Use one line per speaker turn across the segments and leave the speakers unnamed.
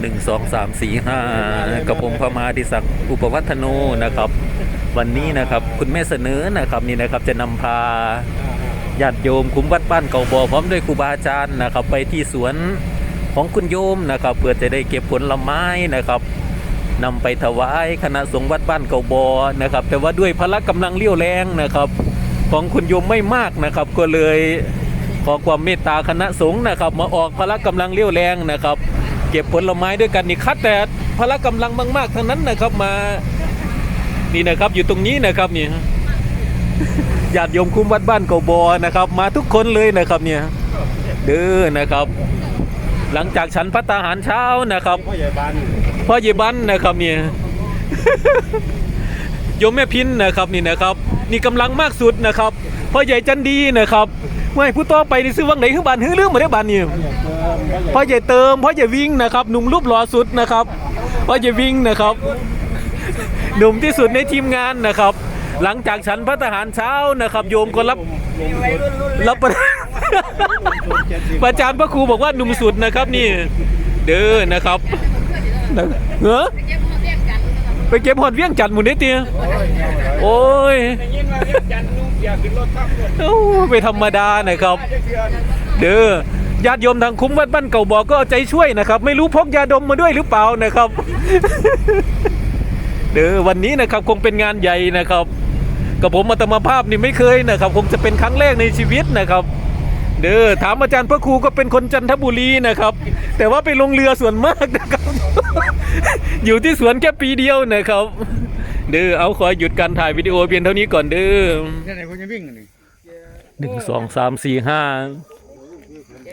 หนึ่งสองสามสี่ห้ากับผมพมาดิศักดิ์อุปวัฒโนนะครับ วันนี้นะครับคุณแม่เสนอนะครับนี่นะครับจะนำพาญาติโยมคุ้มวัดบ้านเก่าบ่อพร้อมด้วยครูบาอาจารย์นะครับ ไปที่สวนของคุณโยมนะครับ เพื่อจะได้เก็บผลไม้นะครับนำไปถวายคณะสงฆ์วัดบ้านเก่าบ่อนะครับ แต่ว่าด้วยพละกำลังเลี้ยวแรงนะครับ ของคุณโยมไม่มากนะครับ ก็เลยขอความเมตตาคณะสงฆ์นะครับ มาออกพละกำลังเลี้ยวแรงนะครับ เก็บผลไม้ด้วยกันนี่คัดแต่พละกำลังมากๆทั้งนั้นนะครับมา นี่นะครับอยู่ตรงนี้นะครับนี่ญาติโยมคุ้มวัดบ้านเกาบอนะครับ มาทุกคนเลยนะครับเนี่ยเด้อนะครับ หลังจากฉันพัตตาหารเช้านะครับ
พ่อใหญ่บ้าน
พ่อเยบันนะครับเนี่ยโยมแม่พินนะครับนี่นะครับ นี่กำลังมากสุดนะครับพ่อใหญ่จันดีนะครับ ไม่ผู้ต่อไปนี่ซื้อวังไหนขึ้นบ้านฮื้อเรื่องมาได้บ้านนี่พ่อใหญ่เติมพ่อใหญ่วิ่งนะครับหนุ่มรูปหล่อสุดนะครับพ่อใหญ่วิ่งนะครับหนุ่มที่สุดในทีมงานนะครับ หลังจากฉันพระทหารเช้านะครับ โยมก็รับรับประประจานพระครูบอกว่าหนุ่มสุดนะครับนี่ เด้อนะครับนะเหรอไปเก็บหอดเวียงจันทร์หมุนได้เตียโอ้ย
ยินว่าเรียกจันนุ่งอยากขึ้นรถทับรถ
โอ้ไม่ธรรมดานะครับ เด้อญาติโยมทางคุ้มวัดบ้านเก่าบอกก็เอาใจช่วยนะครับ ไม่รู้พกยาดมมาด้วยหรือเปล่านะครับ เด้อวันนี้นะครับคงเป็นงานใหญ่นะครับ กับผมอัตมาภาพนี่ไม่เคยนะครับ คงจะเป็นครั้งแรกในชีวิตนะครับ เด้อถามอาจารย์พระครูก็เป็นคนจันทบุรีนะครับ แต่ว่าไปลงเรือส่วนมากนะครับ อยู่ที่สวนแค่ปีเดียวนะครับ เด้อเอาขอหยุดการถ่ายวิดีโอเพียงเท่านี้ก่อนเด้อ
นี่ไหนคนจะวิ่งนี่
หนึ่งสองสามสี่ห้า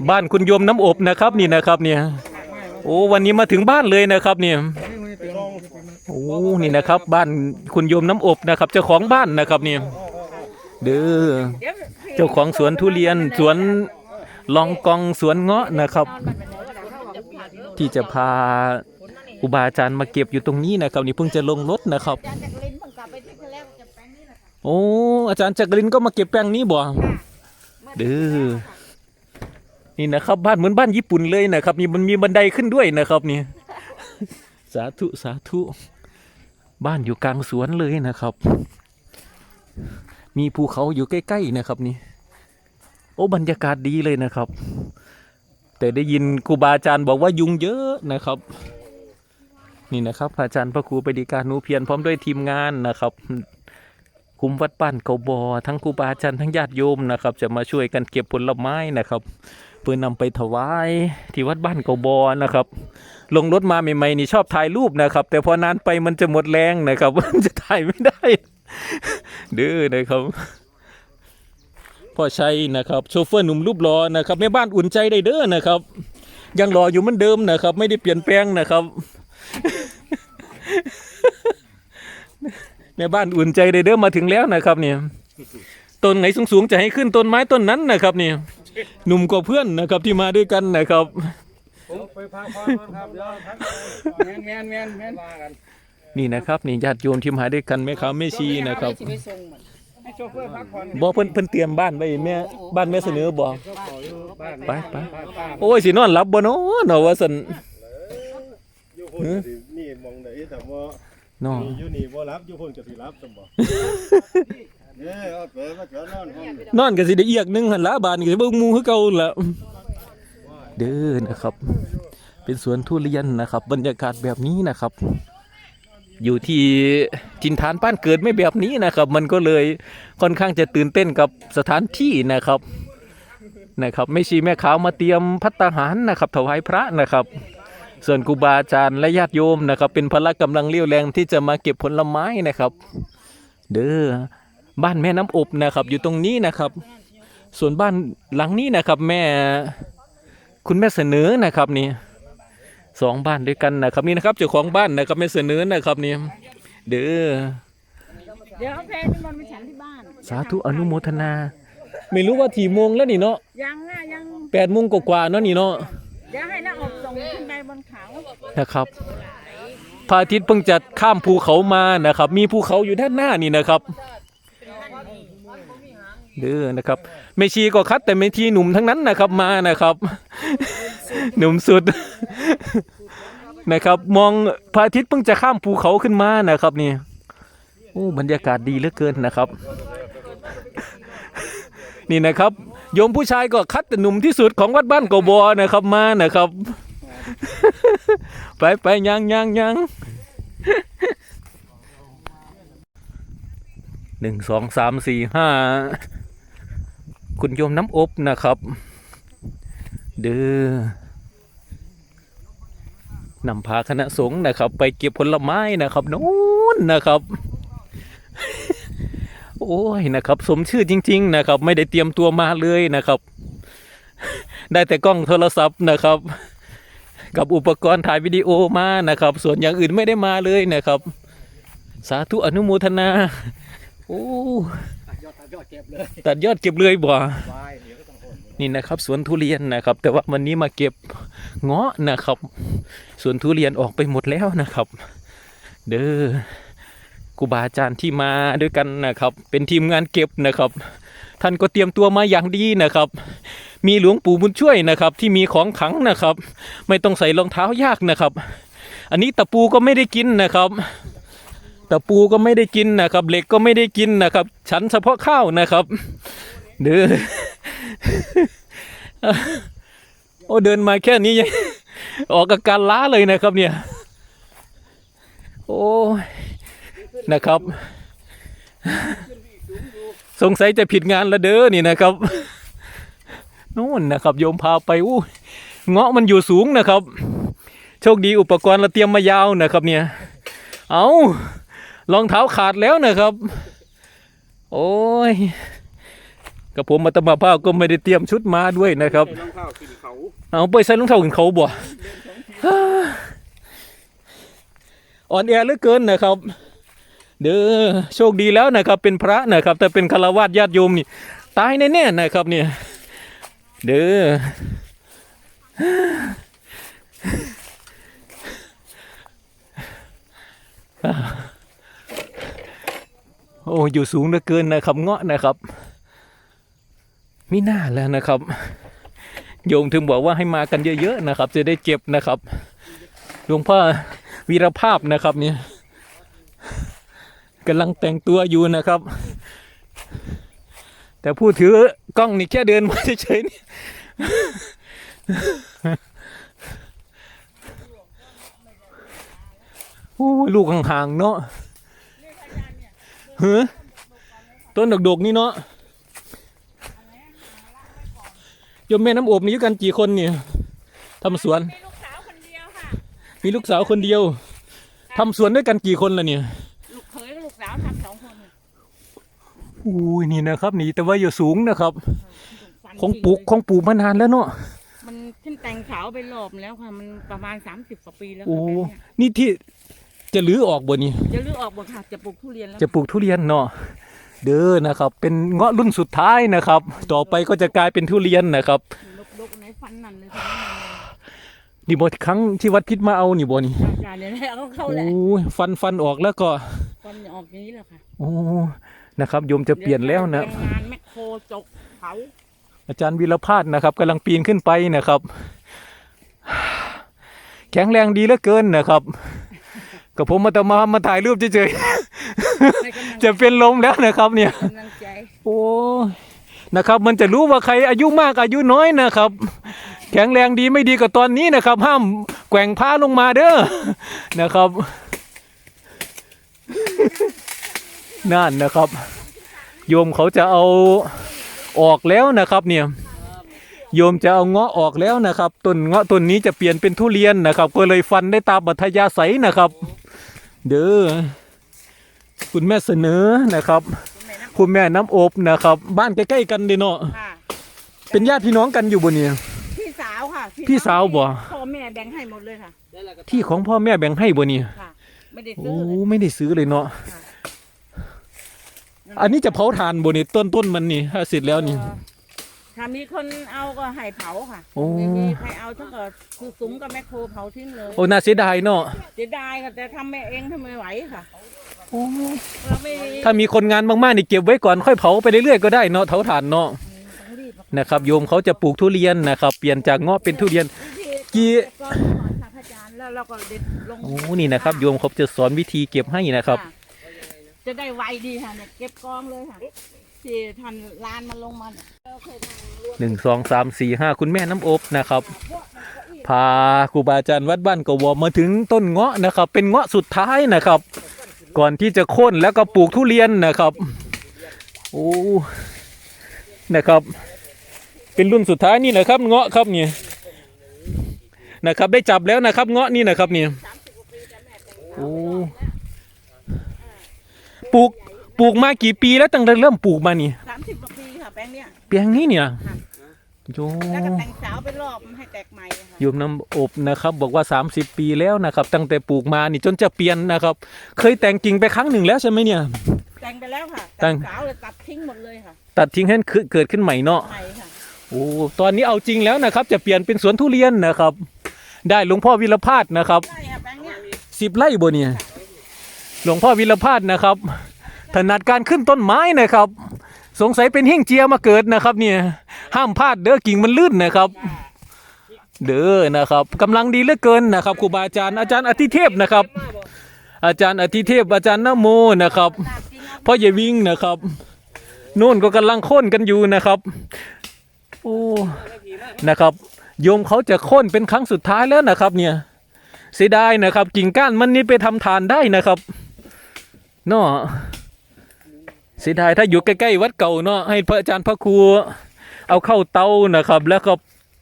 บ้านคุณโยมน้ำอบนะครับนี่นะครับเนี่ยโอ้วันนี้มาถึงบ้านเลยนะครับเนี่ยโอ้นี่นะครับ บ้านคุณโยมน้ำอบนะครับ เจ้าของบ้านนะครับเนี่ยเด้อเจ้าของสวนทุเรียนสวนลองกองสวนเงาะนะครับ ที่จะพา อุบาอาจารย์มาเก็บอยู่ตรงนี้นะครับ นี่เพิ่งจะลงรถนะครับ
อาจารย์จักรินเพิ่งกลับไปที่ทะเลจะแปลงนี้แหละค่ะ
โอ้อาจารย์จักรินก็มาเก็บแป้งนี้บ่เด้อ นี่นะครับ บ้านเหมือนบ้านญี่ปุ่นเลยนะครับ นี่มันมีบันไดขึ้นด้วยนะครับนี่ สาธุสาธุบ้านอยู่กลางสวนเลยนะครับ มีภูเขาอยู่ใกล้ๆนะครับนี่ โอ้บรรยากาศดีเลยนะครับ แต่ได้ยินครูบาอาจารย์บอกว่ายุงเยอะนะครับ นี่นะครับอาจารย์พระครูปฏิการนูเพียรพร้อมด้วยทีมงานนะครับ คุ้มวัดบ้านเกาบอทั้งครูบาอาจารย์ทั้งญาติโยมนะครับ จะมาช่วยกันเก็บผลไม้นะครับเพื่อนำไปถวายที่วัดบ้านเกาบอนะครับ ลงรถมาใหม่ๆนี่ชอบถ่ายรูปนะครับ แต่พอนานไปมันจะหมดแรงนะครับมันจะถ่ายไม่ได้เด้อนะครับพ่อชัยนะครับโชเฟอร์หนุ่มรูปรอนะครับแม่บ้านอุ่นใจได้เด้อนะครับ ยังรออยู่เหมือนเดิมนะครับ ไม่ได้เปลี่ยนแปลงนะครับ แม่บ้านอุ่นใจได้เด้อมาถึงแล้วนะครับเนี่ยต้นไหนสูงๆจะให้ขึ้นต้นไม้ต้นนั้นนะครับเนี่ยหนุ่มกว่าเพื่อนนะครับที่มาด้วยกันนะครับ
ไปพาพ่อมาครับเดี๋ยวทักแมนแมนแมนแมนว่ากัน
นี่นะครับนี่ญาติโยมที่มาด้วยกันแม่ค้าแม่ชีนะครับ
ให้โชเฟอร์พักผ่อน
บอกเพิ่นเพิ่นเตรียมบ้านไว้แม่บ้านแม่เสนอบอก
ก็ขออยู่บ้าน
ไปไป
บ้านป้า
โอ้ยสินอนหลับบ่เนาะเนาะว่าซั่น
อยู่ พุ่นก็สินี่มองได้แต่ว่า
เนาะ
นี่อยู่นี่บ่รับอยู่พุ่นก็สิรับซั่นบ่เนี่ยเอาเปิดมาเจอนอนห้องนี่
นอนก็สิได้เอียกหนึงหั่นละบ้านก็สิเบิ่งหมู่คือเก่าหั่นละเด้อนะครับ เป็นสวนทุเรียนนะครับ บรรยากาศแบบนี้นะครับ อยู่ที่จินฐานบ้านเกิดไม่แบบนี้นะครับ มันก็เลยค่อนข้างจะตื่นเต้นกับสถานที่นะครับนะครับ ไม่ชีแม่ขาวมาเตรียมพัตตาหารนะครับถวายพระนะครับ ส่วนครูบาอาจารย์และญาติโยมนะครับ เป็นพละกำลังเลี้ยวแรงที่จะมาเก็บผลไม้นะครับ เด้อบ้านแม่น้ำอบนะครับ อยู่ตรงนี้นะครับ ส่วนบ้านหลังนี้นะครับ แม่คุณแม่เสนอนะครับนี่สองบ้านด้วยกันนะครับนี่นะครับเจ้าของบ้านนะครับแม่เสนอนะครับนี่เด้อ
เดี๋ยวเอาแพรนิมนต์ไปฉันที่บ้าน
สาธุอนุโมทนา ไม่รู้ว่าถี่โมงแล้วนี่เนาะ
ยังอะยัง
แปดโมงกว่าๆเนาะนี่เนาะ
เดี๋ยวให้น้าอบส่งขึ้นไปบนเขา
นะครับพระอาทิตย์เพิ่งจะข้ามภูเขามานะครับ มีภูเขาอยู่ด้านหน้านี่นะครับเด้อนะครับไม่ชีก็คัดแต่ไม่ทีหนุ่มทั้งนั้นนะครับมานะครับ หนุ่มสุดนะครับ มองพระอาทิตย์เพิ่งจะข้ามภูเขาขึ้นมานะครับนี่โอ้บรรยากาศดีเหลือเกินนะครับ นี่นะครับโยมผู้ชายก็คัดแต่หนุ่มที่สุดของวัดบ้านกบอนะครับมานะครับ ไปไปยังยังยังหนึ่งสองสามสี่ห้าคุณโยมน้ำอบนะครับ เด้อนำพาคณะสงฆ์นะครับ ไปเก็บผลไม้นะครับนู้นนะครับ โอ้ยนะครับ สมชื่อจริง ๆ นะครับ ไม่ได้เตรียมตัวมาเลยนะครับ ได้แต่กล้องโทรศัพท์นะครับ กับอุปกรณ์ถ่ายวิดีโอมานะครับ ส่วนอย่างอื่นไม่ได้มาเลยนะครับ สาธุอนุโมทนาโอ้
ยอดยอดเก็บเลย
ตัดยอดเก็บเลยบ่
เดี๋ยน
นี่นะครับสวนทุเรียนนะครับ แต่ว่าวันนี้มาเก็บเงาะนะครับสวนทุเรียนออกไปหมดแล้วนะครับ เด้อ ครูบาอาจารย์ที่มาด้วยกันนะครับ เป็นทีมงานเก็บนะครับ ท่านก็เตรียมตัวมาอย่างดีนะครับ มีหลวงปู่บุญช่วยนะครับ ที่มีของขังนะครับ ไม่ต้องใส่รองเท้ายากนะครับ อันนี้ตะปูก็ไม่ได้กินนะครับตะปูก็ไม่ได้กินนะครับ เหล็กก็ไม่ได้กินนะครับ ฉันเฉพาะข้าวนะครับเด้อโอ้เดินมาแค่นี้ยังออกอาการล้าเลยนะครับเนี่ย โอ้ย นะครับ สงสัยจะผิดงานละเด้อนี่นะครับนู่นนะครับ โยมพาไปอู้เงาะมันอยู่สูงนะครับ โชคดีอุปกรณ์เราเตรียมมายาวนะครับ เนี่ย เอารองเท้าขาดแล้วนะครับ โอ้ยกับผมมาตมาภาพก็ไม่ได้เตรียมชุดมาด้วยนะครับ
รองเท้าขึ้นเขา
เอาไปใส่รองเท้าขึ้นเขาบ่อ่อนแอเหลือเกินนะครับ เด้อโชคดีแล้วนะครับ เป็นพระนะครับ แต่เป็นคารวะญาติโยมนี่ ตายแน่ๆนะครับเนี่ยเด้อโอ้อยู่สูงเหลือเกินนะครับเงาะนะครับไมีหน้าแล้วนะครับ โยมถึงบอกว่าให้มากันเยอะๆนะครับ จะได้เก็บนะครับหลวงพ่อวีรภาพนะครับเนี่ย กำลังแต่งตัวอยู่นะครับ แต่ผู้ถือกล้องนี่แค่เดินมาเฉยๆนี่โอ้ยลูกห่างๆเนาะเฮ้อต้นดกๆนี่เนาะโยมแม่น้ำอบนี่อยู่กันกี่คนเนี่ยทำสวน
มีลูกสาวคนเดียวค่ะ
มีลูกสาวคนเดียวทำสวนด้วยกันกี่คนล่ะเนี่ย
ลูกเขยกับลูกสาวทำสองคนน่ะ
อุ้ยนี่นะครับนี่แต่ว่าอยู่สูงนะครับ
ฟัน
ของปลูกของปลูกมานานแล้วเนาะ
มันขึ้นแต่งขาวไปรอบแล้วค่ะมันประมาณ30กว่าปีแล้ว
โอ้
ค่ะแปลงเนี้ย
นี่ที่จะลื้อออกบ่นี่
จะรื้อออกบ่ค่ะจะปลูกทุเรียนแล้ว
จะปลูกทุเรียนเนาะเด้อนะครับ เป็นเงาะรุ่นสุดท้ายนะครับ ต่อไปก็จะกลายเป็นทุเรียนนะครับ
ลกๆในฟันนั่นเลยค่ะ
นี่บ่ครั้งที่วัดพิษมาเอานี่บ่นี่
อาการเนี่ยแหละเขาเข้า
โอ้
แหละ
ยฟันฟันออกแล้วก็
ฟันจะออกอย่างนี้แหละค่ะ
โอ้ นะครับโยมจะเปลี่ยนแล้วนะ
เดี๋ยงานแมคโครจกเผา
อาจารย์วีรพาสนะครับกำลังปีนขึ้นไปนะครับ แข็งแรงดีเหลือเกินนะครับ กับผมมาตมามาถ่ายรูปเฉย
ให้กำลัง
ๆจะเป็นลมแล้วนะครับเนี่ย
กำลังใจ
โอ้ยนะครับมันจะรู้ว่าใครอายุมากอายุน้อยนะครับ แข็งแรงดีไม่ดีกับตอนนี้นะครับ ห้ามแกว่งผ้าลงมาเด้อนะครับ นั่นนะครับ โยมเขาจะเอาออกแล้วนะครับ เนี่ย โยมจะเอาเงาะออกแล้วนะครับต้นเงาะต้นนี้จะเปลี่ยนเป็นทุเรียนนะครับ ก็เลยฟันได้ตามบัธยาศัยนะครับ เด้อคุณแม่เสนอนะครับ คุณแม่น้ำอบนะครับ บ้านใกล้ๆกันเด้เนาะ
ค่ะ
เป็นญาติพี่น้องกันอยู่บนนี้
พี่สาวค่ะ
พี่สาวบ่
พ่อแม่แบ่งให้หมดเลยค่ะ
ที่ของพ่อแม่แบ่งให้บนนี้
ค่ะ ไม่ได้
โอ้
ซื้อเลย
ไม่ได้ซื้อเลยเนาะ อันนี้จะเผาถ่านบนนี้ต้นต้นมันนี่ถ้าเสร็จแล้วนี่
เอ่อถ้ามีคนเอาก็ให้เผาค่ะ
โอ้
ไม่มีใครเอาถ้าเกิดคือซุ้มกับแมคโครเผาทิ้งเลย
โอ้น่าเสียดายเนาะ
เสียดายค่ะแต่ทำไม่เองทำไม่ไหวค่ะ
โอ้
เราไม่
ถ้ามีคนงานมากๆนี่เก็บไว้ก่อนค่อยเผาไปเรื่อยๆก็ได้เนาะเผาถ่านเนาะ
ต้องรีบ
นะครับโยมเขาจะปลูกทุเรียนนะครับ เปลี่ยนจากเงาะเป็นทุเรียนกี่
ก่อนก่อนค่ะพระอาจารย์แล้วเราก็เด็ดลง
โอ้นี่นะครับโยมเขาจะสอนวิธีเก็บให้นะครับะ
จะได้ไวดีค่ะเนี่ยเก็บกองเลยค่ะที่ท่านลานมันลงมาเนี่ยเราเคยทำรวม
หนึ่งสองสามสี่ห้าคุณแม่น้ำอบนะครับพาครูบาอาจารย์วัดบ้านกวอมาถึงต้นเงาะนะครับ เป็นเงาะสุดท้ายนะครับ ก่อนที่จะโค่นแล้วก็ปลูกทุเรียนนะครับโอ้นะครับ เป็นรุ่นสุดท้ายนี่แหละครับ เงาะครับเนี่ยนะครับ ได้จับแล้วนะครับ เงาะนี่นะครับเนี่ยโอ้ ปลูกปลูกมากี่ปีแล้วตั้งแต่เริ่มปลูกมานี่
สามสิบกว่าปีค่ะแปลงเนี้ย
เปียงนี้เนี่ยโย
แล้วก็แต่งสาวไปรอบให้แตกใหม่อะค่ะ
โยมน้ำอบนะครับ บอกว่า 30 ปีแล้วนะครับ ตั้งแต่ปลูกมานี่จนจะเปลี่ยนนะครับ เคยแต่งกิ่งไปครั้งหนึ่งแล้วใช่ไหมเนี่ย
แต่งไปแล้วค่ะ
แต่
แต่
ง
งสาวเลยตัดทิ้งหมดเลยค่ะ
ตัดทิ้งให้เกิดขึ้นใหม่เนาะ
ใหม่ค่ะ
โอ้ตอนนี้เอาจริงแล้วนะครับ จะเปลี่ยนเป็นสวนทุเรียนนะครับ ได้หลวงพ่อวิรพาสนะครับ
ใช่ค่ะแปลงเนี้ย
สิบไร่บนเนี่ย หลวงพ่อวิรพาสนะครับ ถนัดการขึ้นต้นไม้นะครับ สงสัยเป็นเฮ่งเจียมาเกิดนะครับ เนี่ย ห้ามพลาดเด้อกิ่งมันลื่นนะครับ เด้อนะครับกำลังดีเหลือเกินนะครับครูบาอาจารย์อาจารย์อธิเทพนะครับ อาจารย์อธิเทพอาจารย์นโมนะครับพ่ออย่วิ่งนะครับนู่นก็กำลังค่นกันอยู่นะครับโอ้นะครับ โยมเขาจะค่นเป็นครั้งสุดท้ายแล้วนะครับ เนี่ยเสียดายนะครับ กิ่งก้านมันนี่ไปทำทานได้นะครับ เนาะเสียดายถ้าอยู่ใกล้ๆวัดเก่าเนาะให้พระอาจารย์พระครูเอาเข้าเตานะครับ แล้วก็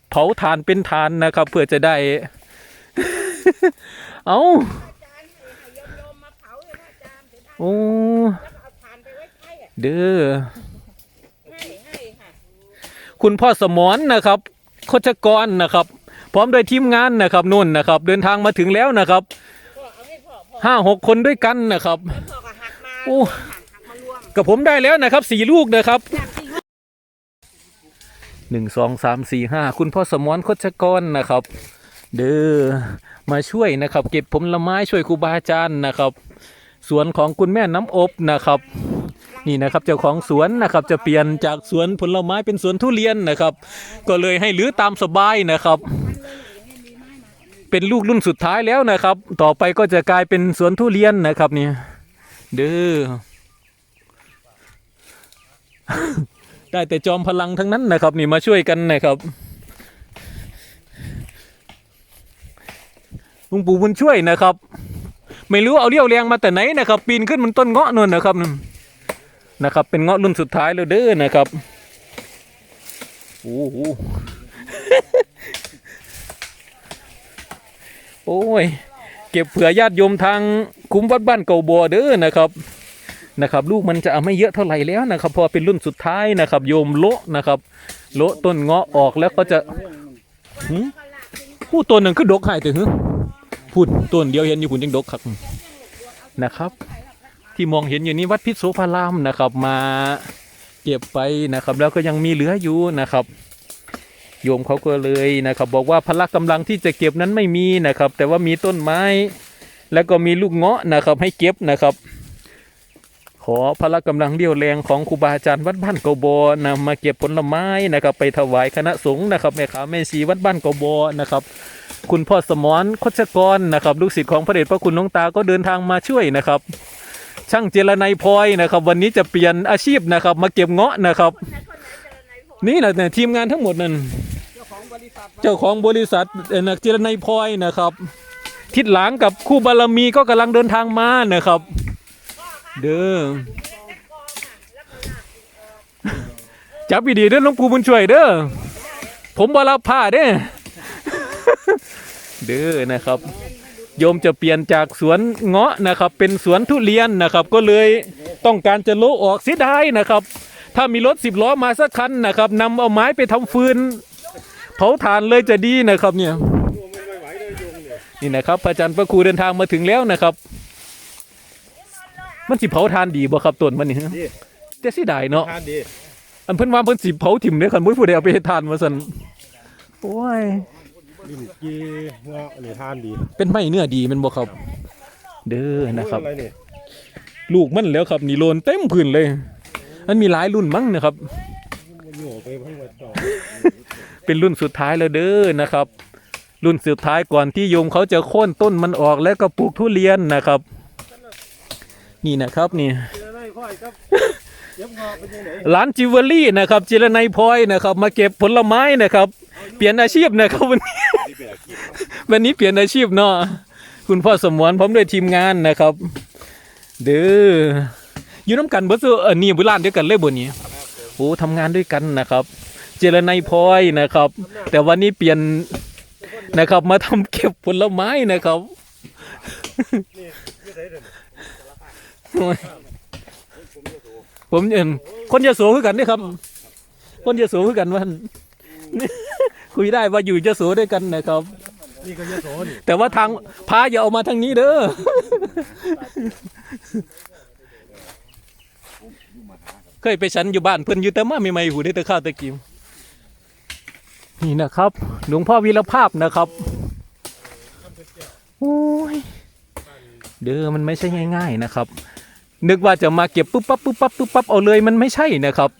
เผาถ่านเป็นทานนะครับ เพื่อจะได้ เอา
โอ้เด้
อ
คุ
ณพ่อสมรนะครับโคชกรนะครับ พร้อมด้วยทีมงานนะครับนุ่นนะครับ เดินทางมาถึงแล้วนะครับ
ห้า
หกคนด้วยกันนะครับ โอ้
กั
บผมได้แล้วนะครับสี่ลูกนะครับหนึ่งสองสามสี่ห้าคุณพ่อสมรโคชกรนะครับ เด้อมาช่วยนะครับ เก็บผลไม้ช่วยครูบาอาจารย์นะครับ สวนของคุณแม่น้ำอบนะครับ นี่นะครับเจ้าของสวนนะครับ จะเปลี่ยนจากสวนผลไม้เป็นสวนทุเรียนนะครับ ก็เลยให้รื้อตามสบายนะครับ เป็นลูกรุ่นสุดท้ายแล้วนะครับ ต่อไปก็จะกลายเป็นสวนทุเรียนนะครับเนี่ย เด้อ ได้แต่จอมพลังทั้งนั้นนะครับ นี่มาช่วยกันนะครับลุงปู่บุญช่วยนะครับ ไม่รู้เอาเรี่ยวแรงมาแต่ไหนนะครับ ปีนขึ้นมันต้นเงาะนู่นนะครับนะครับ เป็นเงาะรุ่นสุดท้ายแล้วเด้อนะครับโอ้โหโอ้ย เก็บเผื่อญาติโยมทางคุ้มวัดบ้านเก่าบัวเด้อนะครับนะครับ ลูกมันจะไม่เยอะเท่าไหร่แล้วนะครับ พอเป็นรุ่นสุดท้ายนะครับ โยมโละนะครับ โละต้นเงาะออกแล้วก็จะผู้ต้นหนึ่งคือดกหายแต่หือพูดต้นเดียวเห็นอยู่ผุนยังดกครับนะครับ ที่มองเห็นอยู่นี้วัดพิษโสภารามนะครับ มาเก็บไปนะครับ แล้วก็ยังมีเหลืออยู่นะครับ โยมเขาก็เลยนะครับ บอกว่าพละกำลังที่จะเก็บนั้นไม่มีนะครับ แต่ว่ามีต้นไม้ แล้วก็มีลูกเงาะนะครับ ให้เก็บนะครับ ขอพละกำลังเรี่ยวแรงของครูบาอาจารย์วัดบ้านกบอนำมาเก็บผลไม้นะครับ ไปถวายคณะสงฆ์นะครับแม่ขาแม่ชีวัดบ้านกบอนะครับคุณพ่อสมรคชกรนะครับลูกศิษย์ของพระเดชพระคุณหลวงตาก็เดินทางมาช่วยนะครับ ช่างเจรไนยพลอยนะครับ วันนี้จะเปลี่ยนอาชีพนะครับ มาเก็บเงาะนะครับ นี่แหละทีมงานทั้งหมดนั่น
เจ้าของบริษัท
จ้าของบริษัทเอ่อนักเจรไนยพลอยนะครับ ทิศหลังกับคู่บารมีก็กำลังเดินทางมานะครับ เด้อจับดีเด้อหลวงปู่บุญช่วยเด้อผมบารับผ้าเด้อเด้อนะครับ โยมจะเปลี่ยนจากสวนเงาะนะครับ เป็นสวนทุเรียนนะครับ ก็เลยต้องการจะโลออกเสียดายนะครับ ถ้ามีรถสิบล้อมาสักคันนะครับนำเอาไม้ไปทำฟืน เผาถ่านเลยจะดีนะครับเนี่ยนี่นะครับพระอาจารย์พระครูเดินทางมาถึงแล้วนะครับ มันสิเผาทานดีบ่ครับต้นมันนี่ฮะ
ดี
แต่สิได้เนาะ
ทานดี
อันเพิ่นว่าเพิ่นสิเผาถิ่มเด้อคันบ่มีผู้ใดเอาไปเฮ็ดทานมาซั่นโอ้ย
ลิ้นจีเงาะนี่ทานดี
เป็นไม้เนื้อดีแมันบ่ครับ เด้อนะครับ
อะไรนี่
ลูกมันแล้วครับนี่โลนเต็มพื้นเลย มันมีหลายรุ่นมั้งนะครับ
มันโง่ไปเพิ่งมาต่อ
เป็นรุ่นสุดท้ายแล้วเด้อนะครับ รุ่นสุดท้ายก่อนที่โยมเขาจะโค่นต้นมันออกแล้วก็ปลูกทุเรียนนะครับ นี่นะครับนี่
เจออะไรพ่อยครับเย็บงอเป็นยังไง
ร้านจิวเวลรี่นะครับจิรนัยพลอยนะครับ มาเก็บผลไม้นะครับ เปลี่ยนอาชีพนะครับวันนี้วันนี้เปลี่ยนอาชีพเนาะคุณพ่อสมวนพร้อมด้วยทีมงานนะครับ เด้ออยู่น้ำกันเบอร์ซื้อเออนี่บุรานเดียวกันเลยบนนี้โอ้ทำงานด้วยกันนะครับ เจรนัยพลอยนะครับ แต่วันนี้เปลี่ยนนะครับ มาทำเก็บผลไม้นะครับผมเอ็นคนจะโสคือกันนี่ครับ คนจะโสคือกันว่าคุยได้ว่าอยู่จะโสด้วยกันนะครับ
นี่ก็ยะโสนี่
แต่ว่าทางพาอย่าเอามาทางนี้เด้อเคยไปฉันอยู่บ้านเพิ่อนอยู่แต่มาใหม่หูได้แต่ข้าวตะกิม นี่นะครับ หลวงพ่อวีรภาพนะครับโอ้ยเด้อมันไม่ใช่ง่าย ๆนะครับ นึกว่าจะมาเก็บปุ๊บปั๊บปุ๊บปั๊บปุ๊บปั๊บเอาเลยมันไม่ใช่นะครับ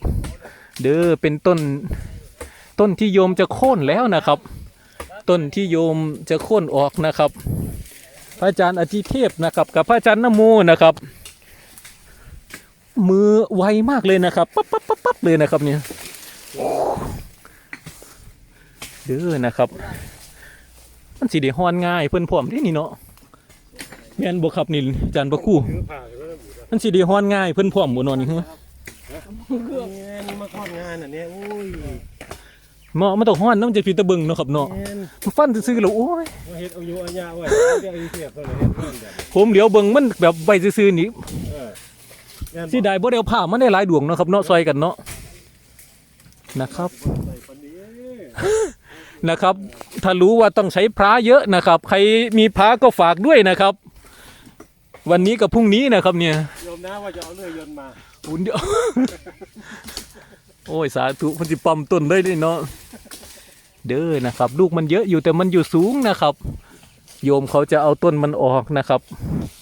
เด้อเป็นต้นต้นที่โยมจะโค่นแล้วนะครับ ต้นที่โยมจะโค่นออกนะครับ พระอาจารย์อธิเทพนะครับ กับพระอาจารย์นโมนะครับ มือไวมากเลยนะครับปั๊บปั๊บปั๊บปั๊บเลยนะครับเนี่ย เด้อนะครับ มันสีได้ฮอนง่ายเพิ่นพร้อมที่นี่เนาะแม่นบ่ครับนี่อาจารย์ประคู่
ถือผ้าอยู่แล้วนะ
มันสีได้ฮอนง่ายเพิ่นพร้อมบ่เนอนนี่ฮะ
นี่นี่มาคลอดงานอะเนี่ยโอ้ย
เนาะมันต้องฮอนเนาะมันจะผิดตะเบึงเนาะครับเนาะ
แม่น
มันฟันซื่อๆแล้วโอ้ย
มาเฮ็ดเอาอยู่เอายาไว้เดี๋ยวเอาเสียบตัวเลยเฮ็ดเรื่องแบบ
ผมเหลียวเบิ่งมันแบบใบซื่อๆนี่
เออแม่น
สิได้บ่ได้เอาผ้ามันได้หลายดวงเนาะครับเนาะซอยกันเนาะนะครับ
ใส่ปา นนี้
นะครับ ถ้ารู้ว่าต้องใช้พระเยอะนะครับ ใครมีพระก็ฝากด้วยนะครับ วันนี้กับพรุ่งนี้นะครับเนี่ย
โยมนะว่าจะเอาเรือยนต์มา
อุ่นเดียวโอ้ยสาธุมันสิปั๊มต้นเลยนี่เนาะเด้อนะครับ ลูกมันเยอะอยู่แต่มันอยู่สูงนะครับ โยมเขาจะเอาต้นมันออกนะครับ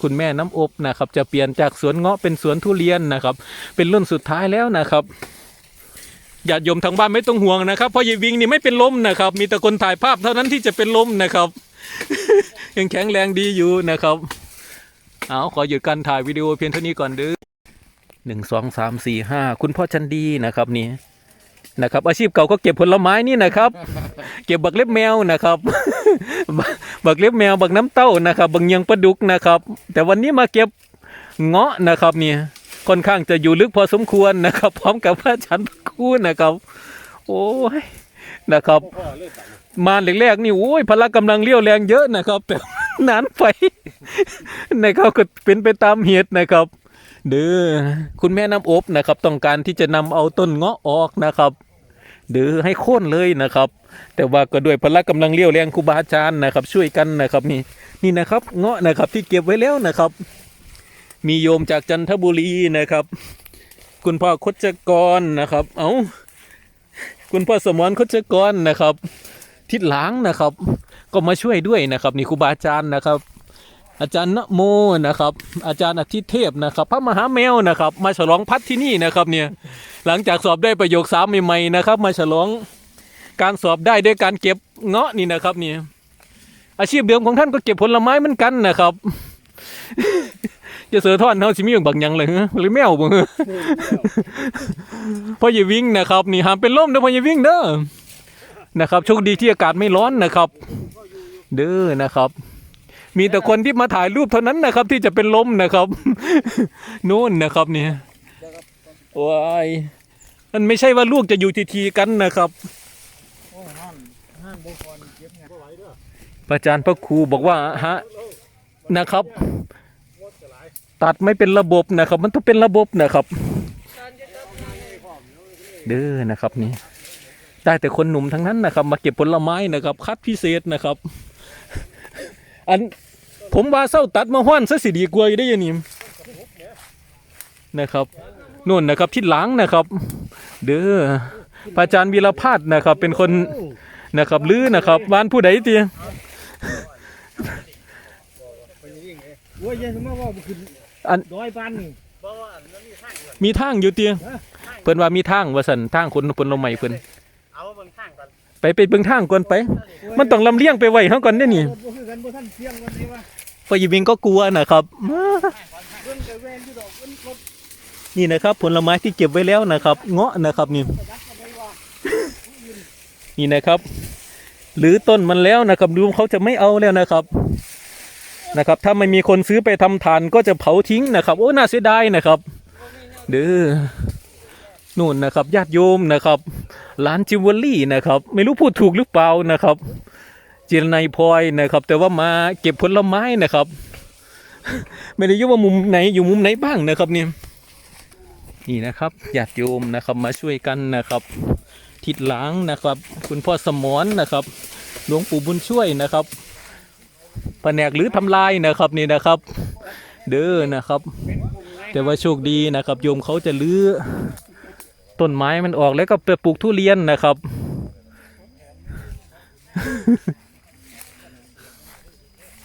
คุณแม่น้ำอบนะครับ จะเปลี่ยนจากสวนเงาะเป็นสวนทุเรียนนะครับ เป็นรุ่นสุดท้ายแล้วนะครับ ญาติโยมทางบ้านไม่ต้องห่วงนะครับเพราะยายวิงนี่ไม่เป็นลมนะครับ มีแต่คนถ่ายภาพเท่านั้นที่จะเป็นลมนะครับ ยังแข็งแรงดีอยู่นะครับเอาขอหยุดการถ่ายวิดีโอเพียงเท่านี้ก่อนเด้อหนึ่งสองสามสี่ห้าคุณพ่อจันดีนะครับนี่นะครับ อาชีพเก่าก็เก็บผลไม้นี่นะครับ เก็บบักเล็บแมวนะครับ บักเล็บแมวบักน้ำเต้านะครับบักเยียงปลาดุกนะครับ แต่วันนี้มาเก็บเงาะนะครับเนี่ย ค่อนข้างจะอยู่ลึกพอสมควรนะครับ พร้อมกับพระอาจารย์พระครูนะครับ โอ้ยนะครับ มาแรกๆนี่โอ้ยพละกำลังเลี้ยวแรงเยอะนะครับ แต่นานไปนะครับก็เป็นไปตามเหตุนะครับเด้อคุณแม่น้ำอบนะครับ ต้องการที่จะนำเอาต้นเงาะออกนะครับเด้อให้โค่นเลยนะครับ แต่ว่าก็ด้วยพละกำลังเลี้ยวแรงครูบาอาจารย์นะครับ ช่วยกันนะครับ นี่นี่นะครับ เงาะนะครับที่เก็บไว้แล้วนะครับ มีโยมจากจันทบุรีนะครับ คุณพ่อคดกรนะครับ เอาคุณพ่อสมรคดกรนะครับ ทิศหลังนะครับ ก็มาช่วยด้วยนะครับ นี่ครูบาอาจารย์นะครับ อาจารย์นโมนะครับ อาจารย์อาทิเทพนะครับ พระมหาแมวนะครับ มาฉลองพัดที่นี่นะครับเนี่ยหลังจากสอบได้ประโยคสามใหม่ๆนะครับ มาฉลองการสอบได้ด้วยการเก็บเงาะนี่นะครับเนี่ยอาชีพเดิมของท่านก็เก็บผลไม้เหมือนกันนะครับ จะเสือท่อดเขาสิมีอย่างบางย่างเลยฮะหรือแมวบ่ฮะพ่ออย่าวิ่งนะครับ นี่หามเป็นลมเด้อพ่ออย่าวิ่งเด้อนะครับโชคดีที่อากาศไม่ร้อนนะครับ เด้อนะครับ มีแต่คนที่มาถ่ายรูปเท่านั้นนะครับ ที่จะเป็นลมนะครับนู่นนะครับเนี่ยว้ายมันไม่ใช่ว่าลูกจะอยู่ทีๆกันนะครับพระอาจารย์พระครูบอกว่าฮะนะครับ ตัดไม่เป็นระบบนะครับ มันต้องเป็นระบบนะครับ เด้อนะครับนี่ได้แต่คนหนุ่มทั้งนั้นนะครับ มาเก็บผลไม้นะครับ คัดพิเศษนะครับ อันผมว่าเศร้าตัดมาห้อนซะสิดีกว่าอได้ยังนี่นะครับนู่นนะครับทิศหลังนะครับ เด้อพระอาจารย์วีรพาดนะครับ เป็นคนนะครับลือนะครับวานผู้ใดเตีย
โอ้ยยังมาว่าบ่ขึ้น
อัน
ร้อยปันนี่
มีทางอยู่เตียเพิ่นว่ามีทางว่าสันทางคนผลไม้เพิ่น
เอาเบิ่งข้างก่อน
ไปไปไปเบิ่งทางก่อนไป มันต้องลำเลียงไปไว้เฮาก่อนเด้อนี่
บ่คือกันบ่ทันเสียงวันนี้ว่า
พออีบิงก็กลัวนะครับ
เบิ่งแต่แวนอยู่ดอกเพิ่นรถ
นี่นะครับ ผลไม้ที่เก็บไว้แล้วนะครับ เงาะนะครับนี่นี่นะครับ หรือต้นมันแล้วนะครับดูเขาจะไม่เอาแล้วนะครับ นะครับ ถ้าไม่มีคนซื้อไปทำทานก็จะเผาทิ้งนะครับ โอ้น่าเสียดายนะครับ เด้อนู่นนะครับญาติโยมนะครับ ร้านจิวเวลรี่นะครับ ไม่รู้พูดถูกหรือเปล่านะครับเจรนายพลอยนะครับ แต่ว่ามาเก็บผลไม้นะครับ ไม่ได้ยุ่ว่ามุมไหนอยู่มุมไหนบ้างนะครับเนี่ยนี่นะครับญาติโยมนะครับมาช่วยกันนะครับ ทิศหลังนะครับ คุณพ่อสมรนะครับ หลวงปู่บุญช่วยนะครับ แผนกหรือทำลายนะครับนี่นะครับ เด้อนะครับ แต่ว่าโชคดีนะครับโยมเขาจะลื้อต้นไม้มันออกแล้วก็ไปปลูกทุเรียนนะครับ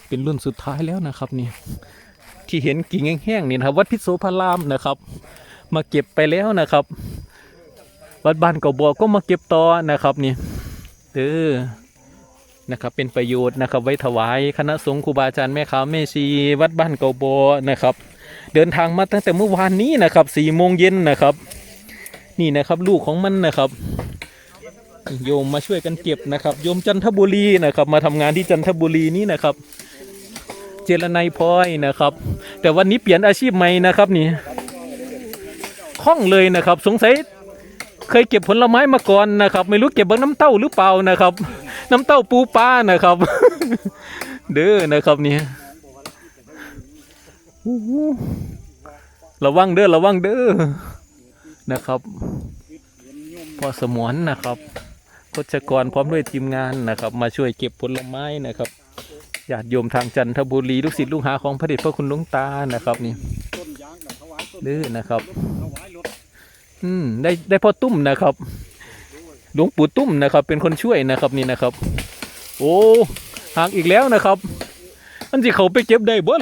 เป็นรุ่นสุดท้ายแล้วนะครับนี่ที่เห็นกิ่งแห้งๆนี่นะครับ วัดพิโสพารามนะครับ มาเก็บไปแล้วนะครับ วัดบ้านเก่าบัวก็มาเก็บต่อนะครับนี่เออ นะครับเป็นประโยชน์นะครับไว้ถวายคณะสงฆ์ครูบาอาจารย์แม่ขาแม่ชีวัดบ้านเก่าบัวนะครับ เดินทางมาตั้งแต่เมื่อวานนี้นะครับสี่โมงเย็นนะครับ นี่นะครับลูกของมันนะครับโยมมาช่วยกันเก็บนะครับ โยมจันทบุรีนะครับ มาทำงานที่จันทบุรีนี้นะครับ เจรนายพลอยนะครับ แต่วันนี้เปลี่ยนอาชีพใหม่นะครับนี่คล่องเลยนะครับ สงสัย เคยเก็บผลไม้มาก่อนนะครับ ไม่รู้เก็บบังน้ำเต้าหรือเปล่านะครับ น้ำเต้าปูปลานะครับ เด้อนะครับนี่อู้หูระวังเด้อระวังเด้อนะครับพ่อสมวนนะครับกชกรพร้อมด้วยทีมงานนะครับ มาช่วยเก็บผลไม้นะครับญาติโยมทางจันทบุรีลูกศิษย์ลูกหาของพระเดชพระคุณหลวงตานะครับนี่เด้อนะครับ อืมได้ได้พ่อตุ้มนะครับหลวงปู่ตุ้มนะครับ เป็นคนช่วยนะครับนี่นะครับ โอ้หางอีกแล้วนะครับ มันจะเขาไปเก็บได้บ่